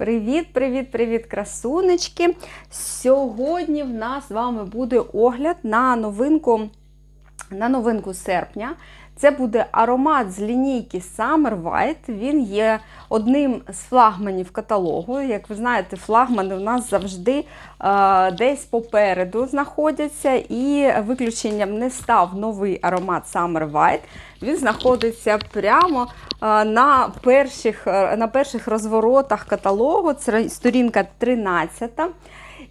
Привіт, привіт, привіт, красунечки! Сьогодні в нас з вами буде огляд на новинку, на новинку серпня. Це буде аромат з лінійки Summer White. Він є одним з флагманів каталогу. Як ви знаєте, флагмани у нас завжди е, десь попереду знаходяться, і виключенням не став новий аромат Summer White. Він знаходиться прямо е, на перших, е, на перших розворотах каталогу. Це сторінка 13.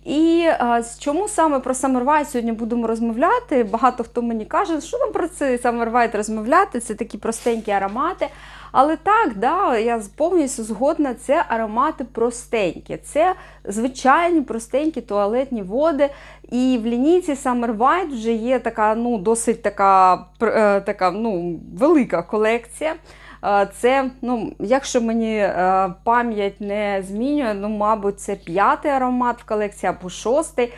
І а, з- чому саме про Summer сьогодні будемо розмовляти? Багато хто мені каже, що нам про цей Summer розмовляти, це такі простенькі аромати. Але так, да, я повністю згодна, це аромати простенькі. Це звичайні простенькі туалетні води. І в лінійці Summer White вже є така, ну, досить така, е, така ну, велика колекція. Це, ну, якщо мені е, пам'ять не змінює, ну, мабуть, це п'ятий аромат в колекції або шостий.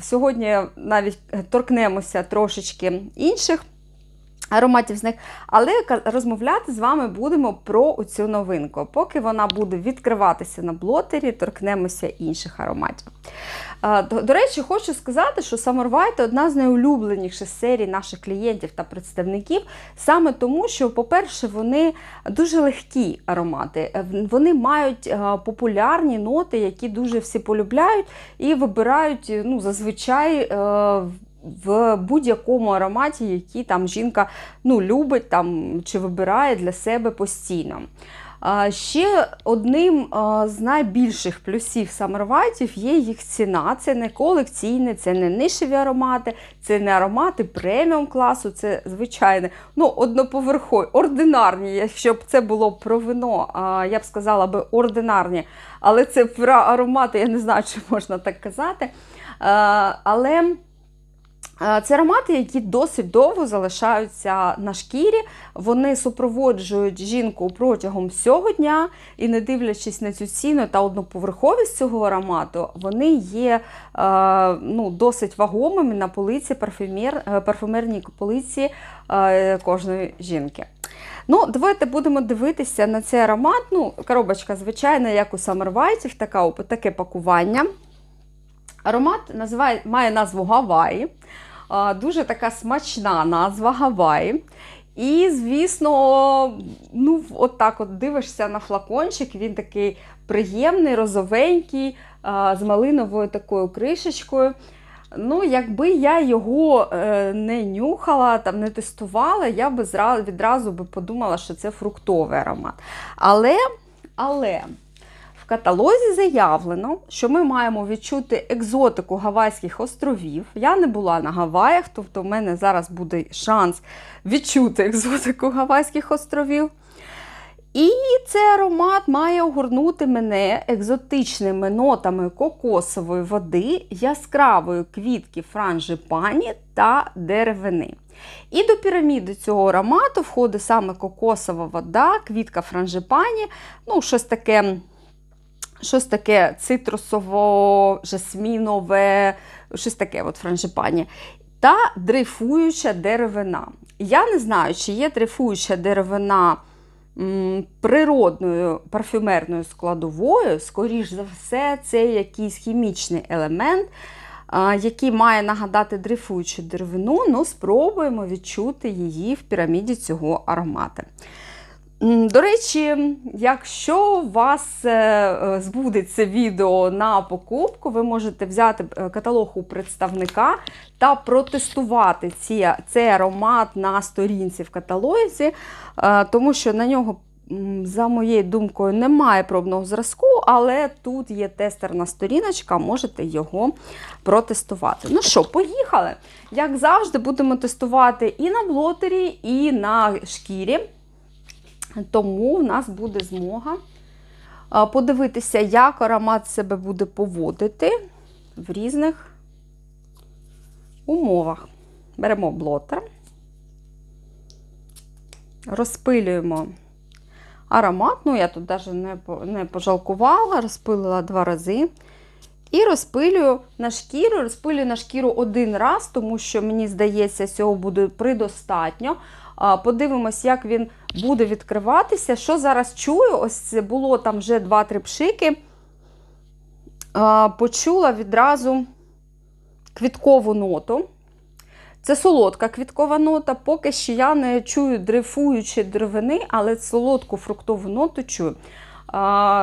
Сьогодні навіть торкнемося трошечки інших ароматів з них, але розмовляти з вами будемо про цю новинку. Поки вона буде відкриватися на блотері, торкнемося інших ароматів. До, до речі, хочу сказати, що Summer White одна з найулюбленіших серій наших клієнтів та представників, саме тому, що, по-перше, вони дуже легкі аромати. Е, Вони мають е, популярні ноти, які дуже всі полюбляють і вибирають е, ну, зазвичай. В будь-якому ароматі, який там жінка ну, любить там, чи вибирає для себе постійно. Ще одним з найбільших плюсів Summer є їх ціна. Це не колекційне, це не нишеві аромати, це не аромати преміум класу, це звичайне, ну, одноповерхові, ординарні. Якщо б це було про вино, я б сказала би ординарні, але це про аромати, я не знаю, чи можна так казати. Але. Е, Це аромати, які досить довго залишаються на шкірі. Вони супроводжують жінку протягом всього дня, і не дивлячись на цю ціну та одноповерховість цього аромату, вони є е, ну, досить вагомими на полиці парфюмер, е, парфюмерній полиці кожної жінки. Ну, давайте будемо дивитися на цей аромат. Ну, коробочка, звичайна, як у така, таке пакування. Аромат називає, має назву Гаваї. Дуже така смачна назва Гаваї. І, звісно, ну, от так от дивишся на флакончик, він такий приємний, розовенький, з малиновою такою кришечкою. Ну, якби я його е, не нюхала, там, не тестувала, я би відразу би подумала, що це фруктовий аромат. Але, але в каталозі заявлено, що ми маємо відчути екзотику Гавайських островів. Я не була на Гаваях, тобто в мене зараз буде шанс відчути екзотику Гавайських островів. І цей аромат має огорнути мене екзотичними нотами кокосової води, яскравої квітки франжипані та деревини. І до піраміди цього аромату входить саме кокосова вода, квітка франжипані, ну, щось таке щось таке цитрусово-жасмінове, щось таке от франжипані. Та дрейфуюча деревина. Я не знаю, чи є дрейфуюча деревина природною парфюмерною складовою. Скоріш за все, це якийсь хімічний елемент, який має нагадати дрейфуючу деревину. Ну, спробуємо відчути її в піраміді цього аромату. До речі, якщо у вас е, е, збудеться відео на покупку, ви можете взяти е, каталог у представника та протестувати ці, цей аромат на сторінці в каталозі, тому що на нього, за моєю думкою, немає пробного зразку, але тут є тестерна сторіночка, можете його протестувати. Ну що, поїхали! Як завжди, будемо тестувати і на блотері, і на шкірі. Тому в нас буде змога подивитися, як аромат себе буде поводити в різних умовах. Беремо блотер, розпилюємо аромат. Ну, я тут навіть не, пожалкувала, розпилила два рази. І розпилюю на шкіру, розпилюю на шкіру один раз, тому що мені здається, цього буде придостатньо. Подивимось, як він буде відкриватися. Що зараз чую? Ось це було там вже 2-3 пшики. Почула відразу квіткову ноту. Це солодка квіткова нота. Поки що я не чую дрейфуючі деревини, але солодку фруктову ноту чую.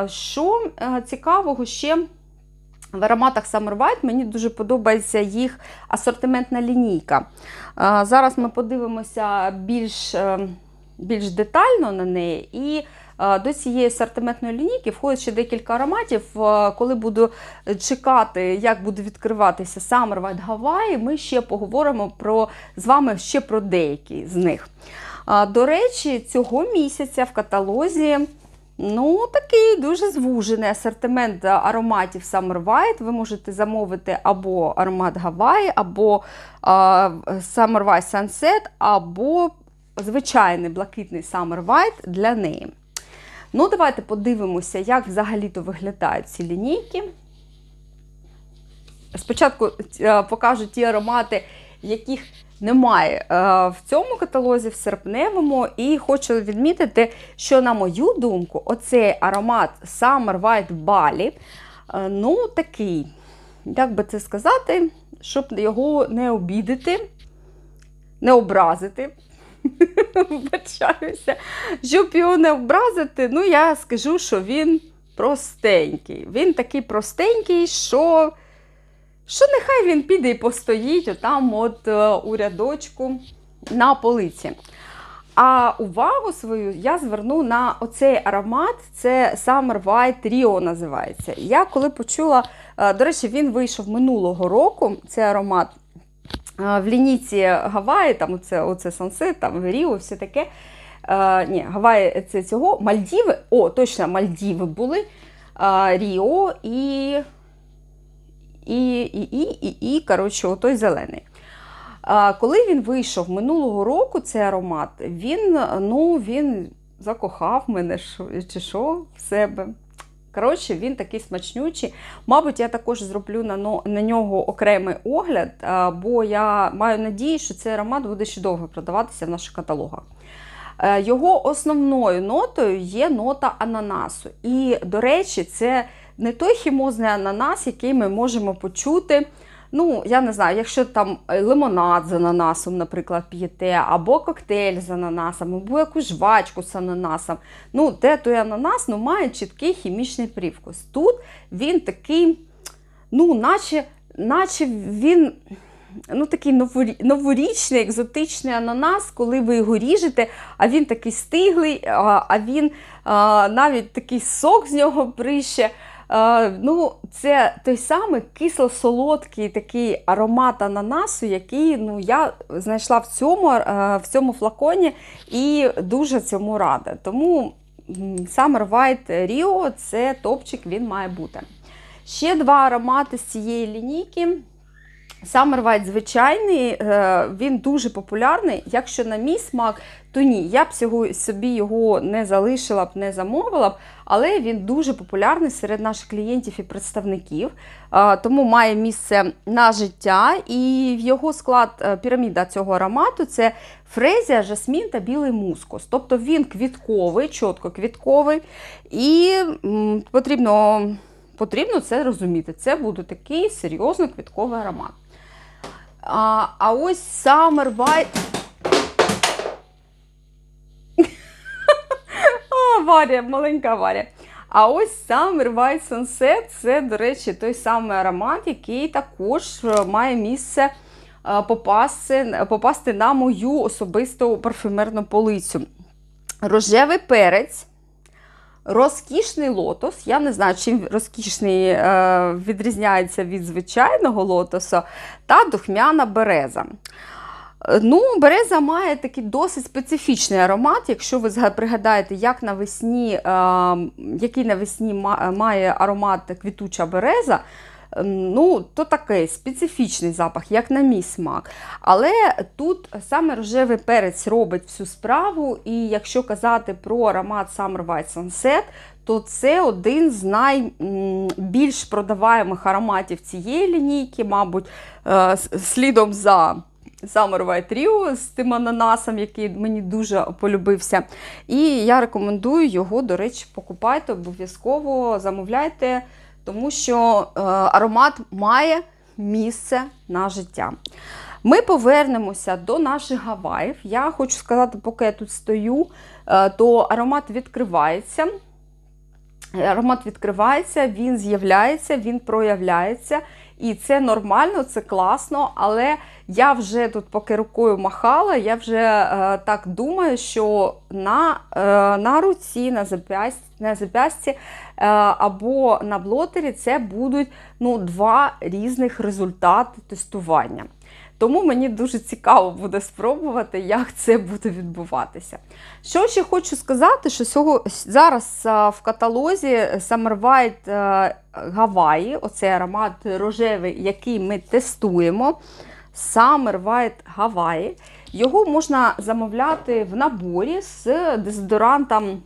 Що е, цікавого ще в ароматах Summer White, мені дуже подобається їх асортиментна лінійка. Зараз ми подивимося більш, е, більш детально на неї. І е, до цієї асортиментної лінійки входить ще декілька ароматів. Е, Коли буду чекати, як буде відкриватися Summer White Hawaii, ми ще поговоримо про, з вами ще про деякі з них. До речі, цього місяця в каталозі ну, такий дуже звужений асортимент ароматів Summer White. Ви можете замовити або аромат Hawaii, або а, Summer White Sunset, або звичайний блакитний Summer White для неї. Ну, давайте подивимося, як взагалі-то виглядають ці лінійки. Спочатку е, покажу ті аромати, яких немає е, в цьому каталозі, в серпневому. І хочу відмітити, що, на мою думку, оцей аромат Summer White Bali, е, ну, такий, як би це сказати, щоб його не обідати, не образити. Вибачаюся. Щоб його не образити, ну я скажу, що він простенький. Він такий простенький, що що нехай він піде і постоїть отам от е, у рядочку на полиці. А увагу свою я зверну на оцей аромат, це Summer White Rio називається. Я коли почула, е, до речі, він вийшов минулого року, цей аромат е, в лінійці Гаваї, там оце, оце Sunset, там Ріо, все таке. Ні, Гаваї це цього, Мальдіви, о, точно, Мальдіви були, Ріо і і, і, і, і, і коротше, отой зелений. Коли він вийшов минулого року, цей аромат, він ну, він закохав мене чи що в себе. Коротше, він такий смачнючий. Мабуть, я також зроблю на на нього окремий огляд, бо я маю надію, що цей аромат буде ще довго продаватися в наших каталогах. Е, його основною нотою є нота ананасу. І, до речі, це не той хімозний ананас, який ми можемо почути. Ну, я не знаю, якщо там лимонад з ананасом, наприклад, п'єте, або коктейль з ананасом, або якусь жвачку з ананасом. Ну, де той ананас ну, має чіткий хімічний привкус. Тут він такий, ну, наче, наче він. Ну, такий новорічний, екзотичний ананас, коли ви його ріжете, а він такий стиглий, а він навіть такий сок з нього брище. Ну, Це той самий кисло-солодкий такий аромат ананасу, який ну, я знайшла в цьому в цьому флаконі і дуже цьому рада. Тому Summer White Rio це топчик, він має бути. Ще два аромати з цієї лінійки. Summer White звичайний, е, він дуже популярний. Якщо на мій смак, то ні, я б собі його не залишила б, не замовила б, але він дуже популярний серед наших клієнтів і представників, е, тому має місце на життя. І в його склад е, піраміда цього аромату це фрезія, жасмін та білий мускус. Тобто він квітковий, чітко квітковий, і потрібно. Потрібно це розуміти. Це буде такий серйозно квітковий аромат. А а ось Summer White. Аварія, маленька аварія. А ось Summer White Sunset це, до речі, той самий аромат, який також е, має місце е, попасти, попасти на мою особисту парфюмерну полицю. Рожевий перець. Розкішний лотос, я не знаю, чим розкішний е, відрізняється від звичайного лотоса, та духмяна береза. Е, ну, Береза має такий досить специфічний аромат. Якщо ви пригадаєте, як навесні, е, який навесні має аромат квітуча береза, ну, то такий специфічний запах, як на мій смак. Але тут саме рожевий перець робить всю справу, і якщо казати про аромат Summer White Sunset, то це один з найбільш продаваємих ароматів цієї лінійки, мабуть, е, слідом за Summer White Rio з тим ананасом, який мені дуже полюбився. І я рекомендую його, до речі, покупайте, обов'язково замовляйте, тому що е, аромат має місце на життя. Ми повернемося до наших Гаваїв. Я хочу сказати, поки я тут стою, е, то аромат відкривається. Аромат відкривається, він з'являється, він проявляється. І це нормально, це класно, але я вже тут, поки рукою махала, я вже е, так думаю, що на е, на руці, на зап'ясті, на зап'ясті е, або на блотері це будуть ну, два різних результати тестування. Тому мені дуже цікаво буде спробувати, як це буде відбуватися. Що ще хочу сказати, що сього, зараз в каталозі Summer White Hawaii, оцей аромат рожевий, який ми тестуємо. Summer White Hawaii. Його можна замовляти в наборі з дезодорантом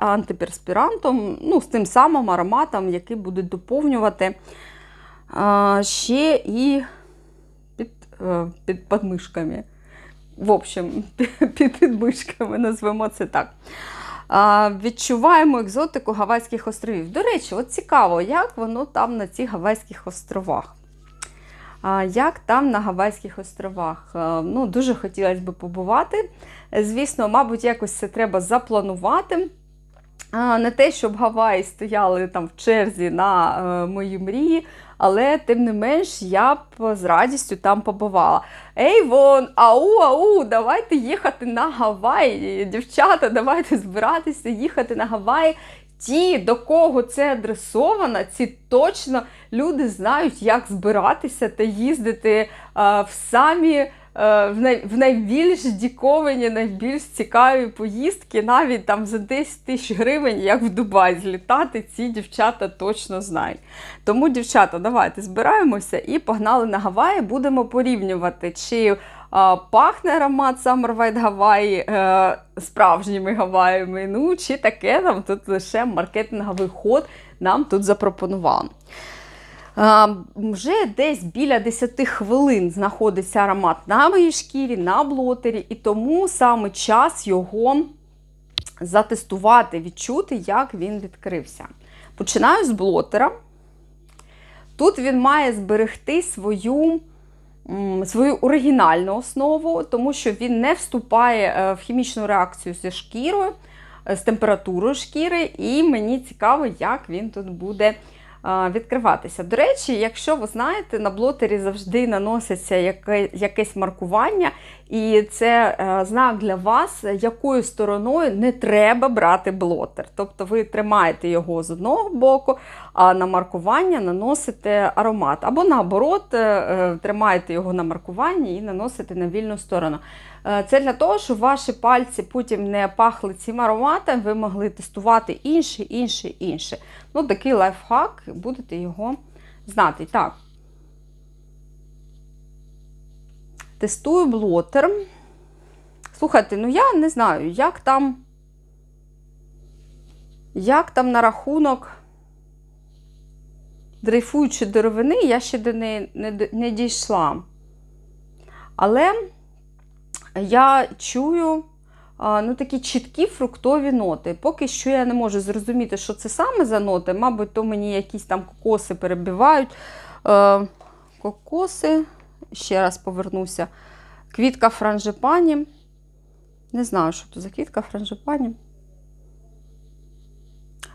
антиперспірантом, ну, з тим самим ароматом, який буде доповнювати а, ще і під, під подмишками. В общем, під підмишками, назвемо це так. А, Відчуваємо екзотику Гавайських островів. До речі, от цікаво, як воно там на цих Гавайських островах. А, Як там на Гавайських островах? А, ну, Дуже хотілося б побувати. Звісно, мабуть, якось це треба запланувати. А, Не те, щоб Гаваї стояли там в черзі на е, мої мрії, але тим не менш я б з радістю там побувала. Ей, вон, ау, ау, давайте їхати на Гавай, Дівчата, давайте збиратися, їхати на Гавай. Ті, до кого це адресовано, ці точно люди знають, як збиратися та їздити а, в самі. В най, в найбільш діковані, найбільш цікаві поїздки, навіть там за 10 тисяч гривень, як в Дубай злітати, ці дівчата точно знають. Тому, дівчата, давайте збираємося і погнали на Гаваї, будемо порівнювати, чи а, пахне аромат Summer White Hawaii е, справжніми Гаваями, ну, чи таке нам тут лише маркетинговий ход нам тут запропонували. Вже десь біля 10 хвилин знаходиться аромат на моїй шкірі, на блотері, і тому саме час його затестувати, відчути, як він відкрився. Починаю з блотера. Тут він має зберегти свою свою оригінальну основу, тому що він не вступає е, в хімічну реакцію зі шкірою, е, з температурою шкіри, і мені цікаво, як він тут буде відкриватися. До речі, якщо ви знаєте, на блотері завжди наноситься якесь маркування, і це е, знак для вас, якою стороною не треба брати блотер. Тобто ви тримаєте його з одного боку, а на маркування наносите аромат. Або наоборот, е, тримаєте його на маркуванні і наносите на вільну сторону. Е, це для того, щоб ваші пальці потім не пахли цим ароматом, ви могли тестувати інше, інше, інше. Ну, такий лайфхак, будете його знати. Так. Тестую блотер. Слухайте, ну я не знаю, як там, як там на рахунок дрейфуючої деревини, я ще до неї не, не дійшла. Але я чую ну, такі чіткі фруктові ноти. Поки що я не можу зрозуміти, що це саме за ноти. Мабуть, то мені якісь там кокоси перебивають. Е, Кокоси, ще раз повернуся. Квітка франжипані. Не знаю, що це за квітка франжипані.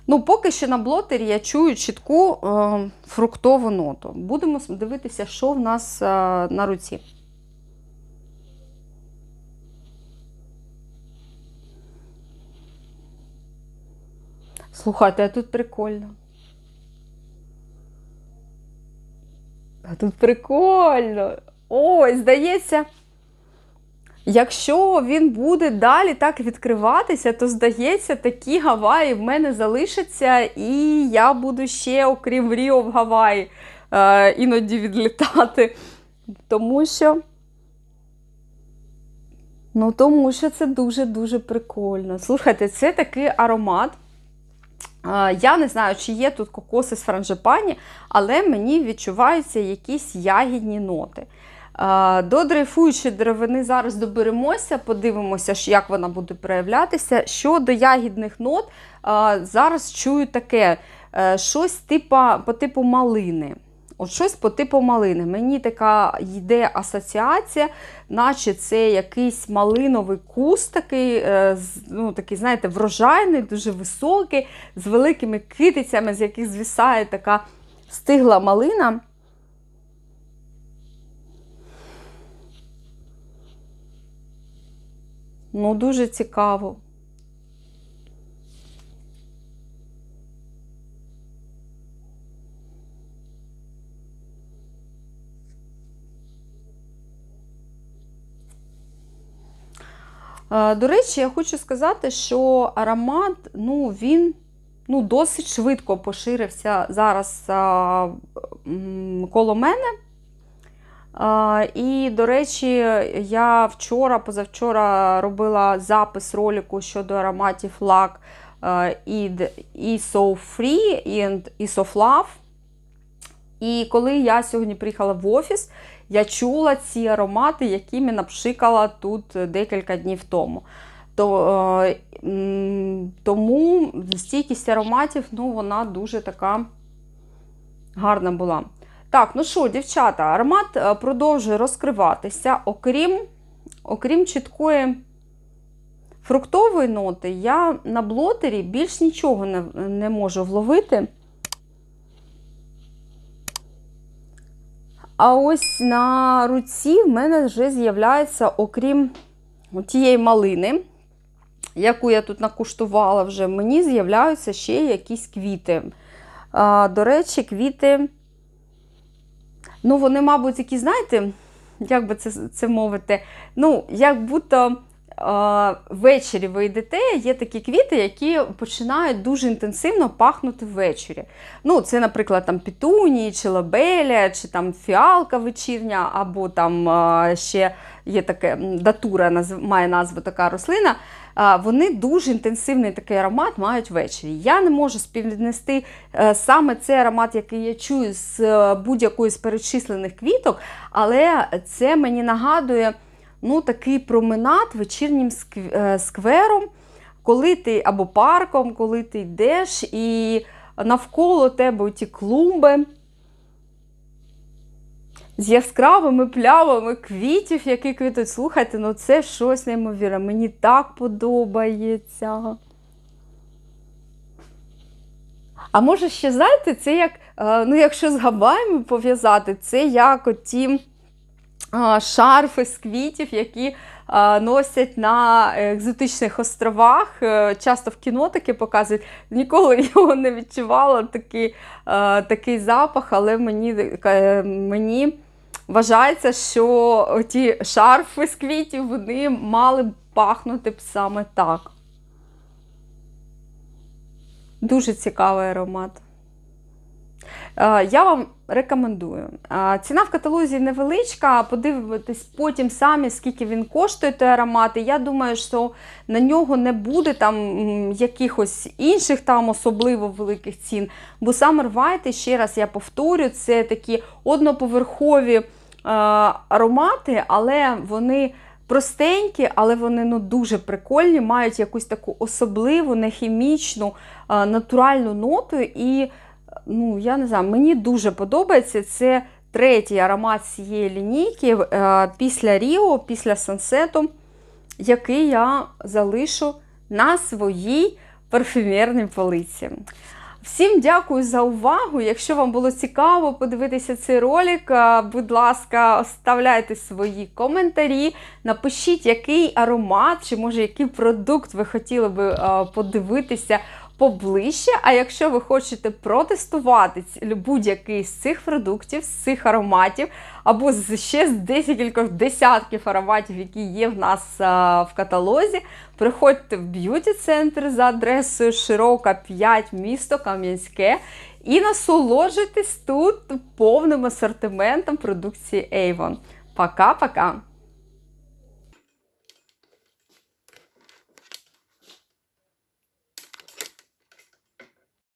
Ну, поки що на блотері я чую чітку е, фруктову ноту. Будемо дивитися, що в нас е, на руці. Слухайте, а тут прикольно. А тут прикольно. Ой, здається, якщо він буде далі так відкриватися, то, здається, такі Гаваї в мене залишаться, і я буду ще, окрім Ріо в Гаваї, е, іноді відлітати. Тому що. Ну, тому що це дуже-дуже прикольно. Слухайте, це такий аромат. Я не знаю, чи є тут кокоси з франжипані, але мені відчуваються якісь ягідні ноти. До дрейфуючої деревини зараз доберемося, подивимося, як вона буде проявлятися. Щодо ягідних нот, зараз чую таке е, щось типу, по типу малини. От щось по типу малини. Мені така йде асоціація, наче це якийсь малиновий куст, такий, е, ну, такий, знаєте, врожайний, дуже високий, з великими китицями, з яких звісає така стигла малина. Ну, дуже цікаво. До речі, я хочу сказати, що аромат, ну, він ну, досить швидко поширився зараз а, м, коло мене. А, І, до речі, я вчора, позавчора робила запис ролику щодо ароматів LAC і ISO Free and ISO Love. І коли я сьогодні приїхала в офіс, я чула ці аромати, які мене пшикала тут декілька днів тому. То, е, тому стійкість ароматів, ну, вона дуже така гарна була. Так, ну що, дівчата, аромат е, продовжує розкриватися. Окрім, окрім чіткої фруктової ноти, я на блотері більш нічого не, не можу вловити. А ось на руці в мене вже з'являється, окрім тієї малини, яку я тут накуштувала вже, мені з'являються ще якісь квіти. А, До речі, квіти, ну, вони, мабуть, які, знаєте, як би це, це мовити, ну, як будто ввечері ви йдете, є такі квіти, які починають дуже інтенсивно пахнути ввечері. Ну, це, наприклад, там пітунії, чи лабеля, чи там фіалка вечірня, або там ще є таке датура, має назву така рослина. Вони дуже інтенсивний такий аромат мають ввечері. Я не можу співвіднести е, саме цей аромат, який я чую з е, будь-якої з перечислених квіток, але це мені нагадує ну, такий променад вечірнім е, сквером, коли ти або парком, коли ти йдеш, і навколо тебе ті клумби з яскравими плямами квітів, які квітуть. Слухайте, ну це щось неймовірне. Мені так подобається. А може ще, знаєте, це як, е, ну, якщо з габаями пов'язати, це як оті шарфи з квітів, які носять на екзотичних островах. Е, Часто в кіно таке показують. Ніколи його не відчувала, такий, такий запах, але мені, е, мені вважається, що ті шарфи з квітів вони мали б пахнути б саме так. Дуже цікавий аромат. Е, Я вам рекомендую. Е, Ціна в каталозі невеличка, подивитесь потім самі, скільки він коштує, той аромат. І я думаю, що на нього не буде там якихось інших там особливо великих цін. Бо Summer White, ще раз я повторю, це такі одноповерхові е, аромати, але вони. Простенькі, але вони ну, дуже прикольні, мають якусь таку особливу, нехімічну, натуральну ноту. І ну, я не знаю, мені дуже подобається. Це третій аромат цієї лінійки е, після Ріо, після Сансету, який я залишу на своїй парфюмерній полиці. Всім дякую за увагу. Якщо вам було цікаво подивитися цей ролик, е, будь ласка, оставляйте свої коментарі, напишіть, який аромат чи може який продукт ви хотіли би е, подивитися поближче. А якщо ви хочете протестувати будь-який з цих продуктів, з цих ароматів, або з ще з декількох десятків ароматів, які є в нас а, в каталозі, приходьте в б'юті-центр за адресою Широка 5, місто Кам'янське. І насолоджуйтесь тут повним асортиментом продукції Avon. Пока-пока!